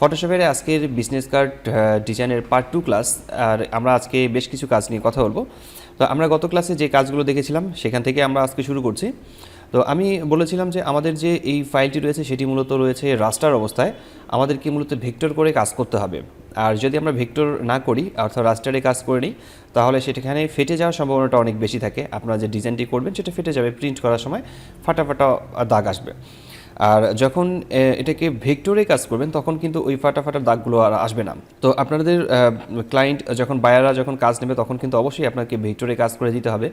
ফটোশপের আজকের business card ডিজাইনের part two class আর আমরা আজকে বেশ কিছু কাজ নিয়ে কথা বলব। তো আমরা গত ক্লাসে যে কাজগুলো দেখেছিলাম, সেখান থেকে আমরা আজকে শুরু করছি। তো আমি বলেছিলাম যে আমাদের যে এই ফাইলটি রয়েছে, সেটি মূলত রয়েছে রাস্টার অবস্থায়। আমাদেরকে মূলত ভেক্টর করে কাজ করতে হবে? আর যদি আমরা ভেক্টর না করি, অর্থাৎ রাস্টারে কাজ করে নিই, তাহলে সেটাখানে ফেটে যাওয়ার সম্ভাবনাটা অনেক বেশি থাকে। আপনারা যে ডিজাইনটি করবেন, সেটা ফেটে যাবে প্রিন্ট করার সময়। ফাটা ফাটা দাগ আসবে। আর যখন এটাকে ভেক্টরে কাজ করবেন, তখন কিন্তু ওই ফাটা ফাটা দাগগুলো আর আসবে না। তো আপনাদের ক্লায়েন্ট যখন বায়াররা যখন কাজ নেবে, তখন কিন্তু অবশ্যই আপনাকে ভেক্টরে কাজ করে দিতে হবে।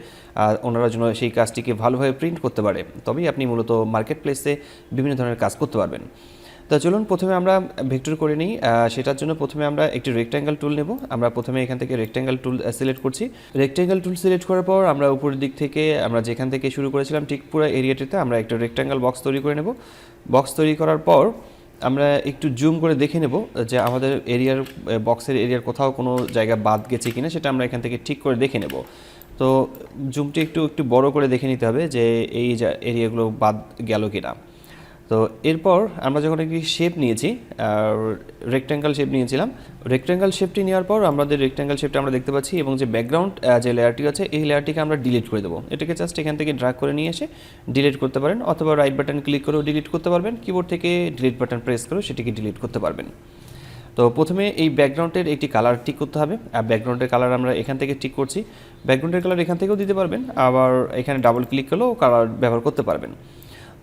আর ওনারা যেন সেই কাজটিকে ভালোভাবে প্রিন্ট করতে পারে। তবেই আপনি মূলত মার্কেট প্লেসে বিভিন্ন ধরনের কাজ করতে পারবেন। তো চলুন প্রথমে আমরা ভেক্টর করে নিই সেটার জন্য প্রথমে আমরা একটি রেক্ট্যাঙ্গেল টুল নেব। আমরা প্রথমে এখান থেকে রেক্ট্যাঙ্গেল টুল সিলেক্ট করছি। রেক্ট্যাঙ্গেল টুল সিলেক্ট করার পর আমরা উপরের দিক থেকে, আমরা যেখান থেকে শুরু করেছিলাম ঠিক পুরো এরিয়াটিতে আমরা একটা রেক্ট্যাঙ্গেল বক্স তৈরি করে নেব। বক্স তৈরি করার পর আমরা একটু জুম করে দেখে নেব যে আমাদের এরিয়ার বক্সের এরিয়ার কোথাও কোনো জায়গা বাদ গেছে কিনা, সেটা আমরা এখান থেকে ঠিক করে দেখে নেব। তো জুমটি একটু একটু বড় করে দেখে নিতে হবে যে এই এরিয়াগুলো বাদ গেল কিনা। তো এরপর আমরা যখন একটি শেপ নিয়েছি রেক্ট্যাঙ্গেল শেপ নিয়েছিলাম রেক্ট্যাঙ্গেল শেপটি নেওয়ার পর আমাদের রেক্ট্যাঙ্গেল শেপটা আমরা দেখতে পাচ্ছি এবং যে ব্যাকগ্রাউন্ড যে লেয়ারটি আছে, এই লেয়ারটিকে আমরা ডিলিট করে দেবো। এটাকে জাস্ট এখান থেকে ড্রাগ করে নিয়ে এসে ডিলিট করতে পারেন, অথবা রাইট বাটন ক্লিক করেও ডিলিট করতে পারবেন কিবোর্ড থেকে ডিলিট বাটন প্রেস করেও সেটিকে ডিলিট করতে পারবেন। তো প্রথমে এই ব্যাকগ্রাউন্ডের একটি কালার ঠিক করতে হবে, আর ব্যাকগ্রাউন্ডের কালার আমরা এখান থেকে ঠিক করছি। ব্যাকগ্রাউন্ডের কালার এখান থেকেও দিতে পারবেন, আবার এখানে ডাবল ক্লিক করলেও কালার ব্যবহার করতে পারবেন।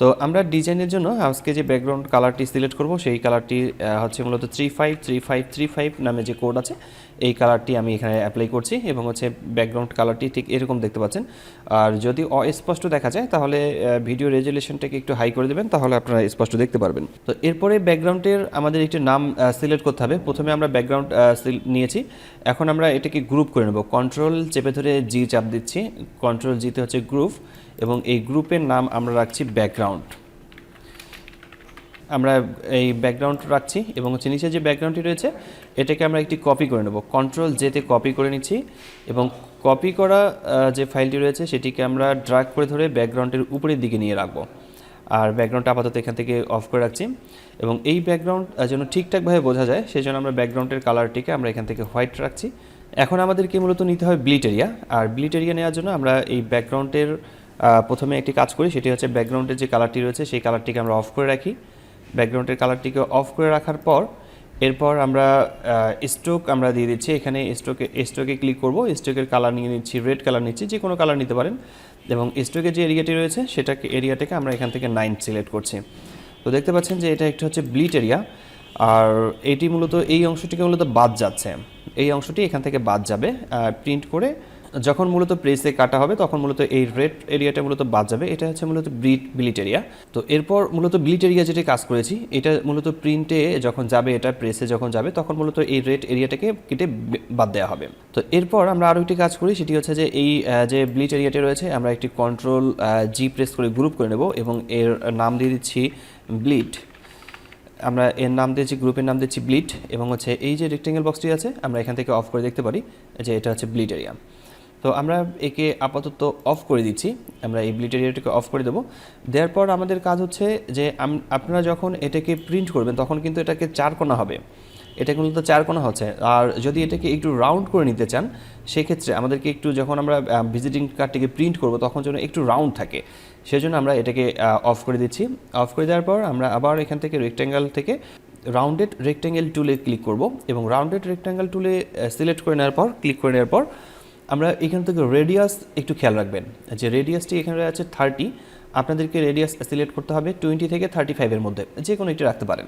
তো আমরা ডিজাইনের জন্য আজকে যে ব্যাকগ্রাউন্ড কালারটি সিলেক্ট করব, সেই কালারটি হচ্ছে মূলত three five three five three five নামে যে কোড আছে এই কালারটি আমি এখানে অ্যাপ্লাই করছি এবং হচ্ছে ব্যাকগ্রাউন্ড কালারটি ঠিক এরকম দেখতে পাচ্ছেন। আর যদি অস্পষ্ট দেখা যায়, তাহলে ভিডিও রেজুলেশনটাকে একটু হাই করে দেবেন, তাহলে আপনারা স্পষ্ট দেখতে পারবেন। তো এরপরে ব্যাকগ্রাউন্ডের আমাদের একটি নাম সিলেক্ট করতে হবে। প্রথমে আমরা ব্যাকগ্রাউন্ড নিয়েছি। এখন আমরা এটাকে গ্রুপ করে নেব। কন্ট্রোল চেপে ধরে জি চাপ দিচ্ছি। কন্ট্রোল জিতে হচ্ছে গ্রুপ এবং এই গ্রুপের নাম আমরা রাখছি ব্যাকগ্রাউন্ড আমরা এই ব্যাকগ্রাউন্ড রাখছি এবং হচ্ছে নিচে যে ব্যাকগ্রাউন্ডটি রয়েছে, এটাকে আমরা একটি কপি করে নেব। কন্ট্রোল জেতে কপি করে নিচ্ছি এবং কপি করা যে ফাইলটি রয়েছে, সেটিকে আমরা ড্রাগ করে ধরে ব্যাকগ্রাউন্ডের উপরের দিকে নিয়ে রাখব। আর ব্যাকগ্রাউন্ডটা আপাতত এখান থেকে অফ করে রাখছি এবং এই ব্যাকগ্রাউন্ড যেন ঠিকঠাকভাবে বোঝা যায় সেই জন্য আমরা ব্যাকগ্রাউন্ডের কালারটিকে আমরা এখান থেকে হোয়াইট রাখছি। এখন আমাদেরকে মূলত নিতে হবে ব্লিট এরিয়া আর ব্লিট এরিয়া নেওয়ার জন্য আমরা এই ব্যাকগ্রাউন্ডের প্রথমে একটি কাজ করি, সেটি হচ্ছে ব্যাকগ্রাউন্ডের যে কালারটি রয়েছে, সেই কালারটিকে আমরা অফ করে রাখি। ব্যাকগ্রাউন্ডের কালারটিকে অফ করে রাখার পর, এরপর আমরা স্ট্রোক আমরা দিয়ে দিচ্ছি। এখানে স্ট্রোকে স্ট্রোকে ক্লিক করব। স্ট্রোকের কালার নিয়ে নিচ্ছি রেড কালার নিচ্ছি, যে কোনো কালার নিতে পারেন। এবং স্ট্রোকের যে এরিয়াটি রয়েছে, সেটাকে এরিয়াটাকে আমরা এখান থেকে নাইন সিলেক্ট করছি। তো দেখতে পাচ্ছেন যে এটা একটা হচ্ছে ব্লিট এরিয়া আর এটি মূলত, এই অংশটিকে মূলত বাদ যাচ্ছে। এই অংশটি এখান থেকে বাদ যাবে প্রিন্ট করে যখন মূলত প্রেসে কাটা হবে, তখন মূলত এই রেড এরিয়াটা মূলত বাদ যাবে। এটা হচ্ছে মূলত ব্রিট বিলিট এরিয়া তো এরপর মূলত বিলিট এরিয়া যেটি কাজ করেছি, এটা মূলত প্রিন্টে যখন যাবে, এটা প্রেসে যখন যাবে, তখন মূলত এই রেড এরিয়াটাকে কেটে বাদ দেওয়া হবে। তো এরপর আমরা আরও একটি কাজ করি, সেটি হচ্ছে যে এই যে ব্লিট এরিয়াটি রয়েছে, আমরা একটি কন্ট্রোল জি প্রেস করে গ্রুপ করে নেব এবং এর নাম দিয়ে দিচ্ছি ব্লিট আমরা এর নাম দিয়েছি গ্রুপের নাম দিচ্ছি ব্লিট এবং হচ্ছে এই যে রেক্টেঙ্গেল বক্সটি আছে, আমরা এখান থেকে অফ করে দেখতে পারি যে এটা হচ্ছে ব্লিট এরিয়া তো আমরা একে আপাতত অফ করে দিচ্ছি। আমরা এই ব্লিট এরিয়াটাকে অফ করে দেবো। দেওয়ার পর আমাদের কাজ হচ্ছে যে আপনারা যখন এটাকে প্রিন্ট করবেন, তখন কিন্তু এটাকে চার কোণা হবে। এটা মূলত চার কোণা হচ্ছে। আর যদি এটাকে একটু রাউন্ড করে নিতে চান, সেক্ষেত্রে আমাদেরকে একটু যখন আমরা ভিজিটিং কার্ডটিকে প্রিন্ট করব, তখন যেন একটু রাউন্ড থাকে। সেজন্য আমরা এটাকে অফ করে দিচ্ছি। অফ করে দেওয়ার পর আমরা আবার এখান থেকে রেক্ট্যাঙ্গেল থেকে রাউন্ডেড রেক্ট্যাঙ্গেল টুলে ক্লিক করব এবং রাউন্ডেড রেক্ট্যাঙ্গেল টুলে সিলেক্ট করে নেওয়ার পর ক্লিক করে নেওয়ার পর আমরা এখান থেকে রেডিয়াস একটু খেয়াল রাখবেন। যে রেডিয়াসটি এখানে আছে থার্টি আপনাদেরকে রেডিয়াস সিলেক্ট করতে হবে টোয়েন্টি থেকে থার্টি ফাইভের মধ্যে, যে কোনো একটি রাখতে পারেন।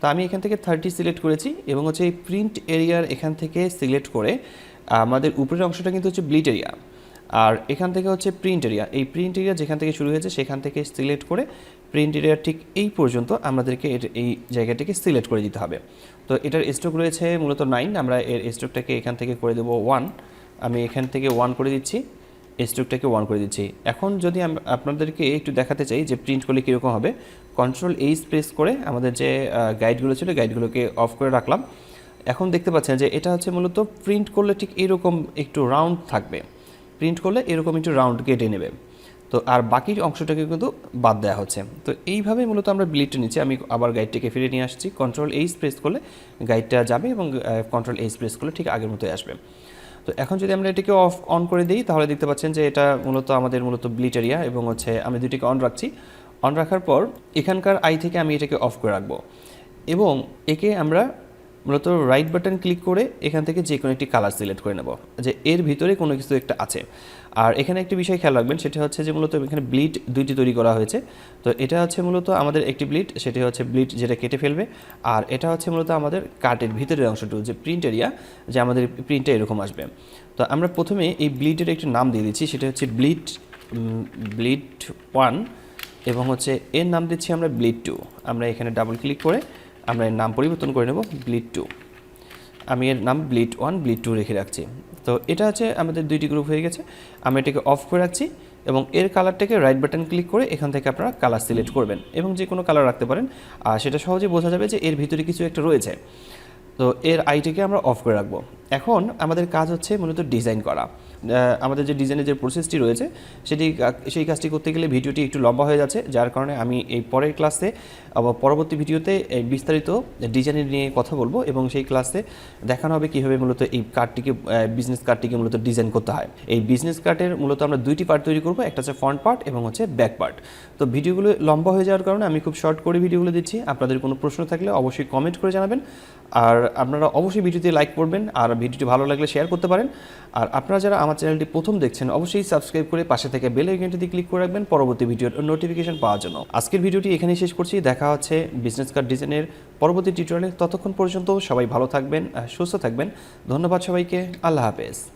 তো আমি এখান থেকে থার্টি সিলেক্ট করেছি এবং হচ্ছে এই প্রিন্ট এরিয়ার এখান থেকে সিলেক্ট করে আমাদের উপরের অংশটা কিন্তু হচ্ছে ব্লিট এরিয়া আর এখান থেকে হচ্ছে প্রিন্ট এরিয়া এই প্রিন্ট এরিয়া যেখান থেকে শুরু হয়েছে সেখান থেকে সিলেক্ট করে প্রিন্ট এরিয়া ঠিক এই পর্যন্ত আমাদেরকে এই জায়গাটাকে সিলেক্ট করে দিতে হবে। তো এটার স্ট্রোক রয়েছে মূলত নাইন আমরা এর স্ট্রোকটাকে এখান থেকে করে দেবো ওয়ান আমি এখান থেকে ওয়ান করে দিচ্ছি স্ট্রোকটাকে ওয়ান করে দিচ্ছি। এখন যদি আপনাদেরকে একটু দেখাতে চাই যে প্রিন্ট করলে কীরকম হবে। কন্ট্রোল এইচ প্রেস করে আমাদের যে গাইডগুলো ছিল গাইডগুলোকে অফ করে রাখলাম। এখন দেখতে পাচ্ছেন যে এটা হচ্ছে মূলত প্রিন্ট করলে ঠিক এরকম একটু রাউন্ড থাকবে। প্রিন্ট করলে এরকম একটু রাউন্ড কেটে নেবে। তো আর বাকি অংশটাকে কিন্তু বাদ দেওয়া হচ্ছে। তো এইভাবে মূলত আমরা ব্লিডটা নিচ্ছি। আমি আবার গাইডটাকে ফিরে নিয়ে আসছি। কন্ট্রোল এইচ প্রেস করলে গাইডটা যাবে এবং কন্ট্রোল এইচ প্রেস করলে ঠিক আগের মতোই আসবে। তো এখন যদি আমরা এটিকে অফ অন করে দিই, তাহলে দেখতে পাচ্ছেন যে এটা মূলত আমাদের মূলত ব্লিট এরিয়া এবং হচ্ছে আমি দুটিকে অন রাখছি। অন রাখার পর এখানকার আই থেকে আমি এটাকে অফ করে রাখব। এবং একে আমরা মূলত রাইট বাটন ক্লিক করে এখান থেকে যে কোনো একটি কালার সিলেক্ট করে নেব, যে এর ভিতরে কোনো কিছু একটা আছে। আর এখানে একটি বিষয় খেয়াল রাখবেন, সেটা হচ্ছে যে মূলত এখানে ব্লিড দুইটি তৈরি করা হয়েছে। তো এটা হচ্ছে মূলত আমাদের একটি ব্লিড সেটি হচ্ছে ব্লিড যেটা কেটে ফেলবে। আর এটা হচ্ছে মূলত আমাদের কার্টের ভিতরের অংশটুকু, যে প্রিন্ট এরিয়া যে আমাদের প্রিন্টটা এরকম আসবে। তো আমরা প্রথমে এই ব্লিডের একটি নাম দিয়ে দিচ্ছি, সেটা হচ্ছে ব্লিড ব্লিড ওয়ান এবং হচ্ছে এর নাম দিচ্ছি আমরা ব্লিড টু আমরা এখানে ডাবল ক্লিক করে আমরা এর নাম পরিবর্তন করে নেব ব্লিড টু আমি এর নাম ব্লিড ওয়ান ব্লিড টু রেখে রাখছি। তো এটা হচ্ছে আমাদের দুইটি গ্রুপ হয়ে গেছে। আমি এটাকে অফ করে রাখছি এবং এর কালারটাকে রাইট বাটন ক্লিক করে এখান থেকে আপনারা কালার সিলেক্ট করবেন এবং যে কোনো কালার রাখতে পারেন। আর সেটা সহজে বোঝা যাবে যে এর ভিতরে কিছু একটা রয়েছে। তো এর আইটিকে আমরা অফ করে রাখব। এখন আমাদের কাজ হচ্ছে মূলত ডিজাইন করা। আমাদের যে ডিজাইনের যে প্রসেসটি রয়েছে, সেটি সেই কাজটি করতে গেলে ভিডিওটি একটু লম্বা হয়ে যাচ্ছে, যার কারণে আমি এই পরের ক্লাসে আবার পরবর্তী ভিডিওতে বিস্তারিত ডিজাইনের নিয়ে কথা বলব এবং সেই ক্লাসে দেখানো হবে কীভাবে মূলত এই কার্ডটিকে বিজনেস কার্ডটিকে মূলত ডিজাইন করতে হয়। এই বিজনেস কার্ডের মূলত আমরা দুইটি পার্ট তৈরি করব, একটা হচ্ছে ফ্রন্ট পার্ট এবং হচ্ছে ব্যাক পার্ট তো ভিডিওগুলো লম্বা হয়ে যাওয়ার কারণে আমি খুব শর্ট করে ভিডিওগুলো দিচ্ছি। আপনাদের কোনো প্রশ্ন থাকলে অবশ্যই কমেন্ট করে জানাবেন। আর আপনারা অবশ্যই ভিডিওতে লাইক করবেন। আর ভিডিওটি ভালো লাগলে শেয়ার করতে পারেন। আর আপনারা যারা আমার চ্যানেলটি প্রথম দেখছেন, অবশ্যই সাবস্ক্রাইব করে পাশে থেকে বেল আইকনটি ক্লিক করে রাখবেন পরবর্তী ভিডিওর নোটিফিকেশন পাওয়ার জন্য। আজকের ভিডিওটি এখানেই শেষ করছি। দেখা হচ্ছে বিজনেস কার্ড ডিজাইনের পরবর্তী টিউটোরিয়ালে ততক্ষণ পর্যন্ত সবাই ভালো থাকবেন সুস্থ থাকবেন। ধন্যবাদ সবাইকে। আল্লাহ হাফেজ।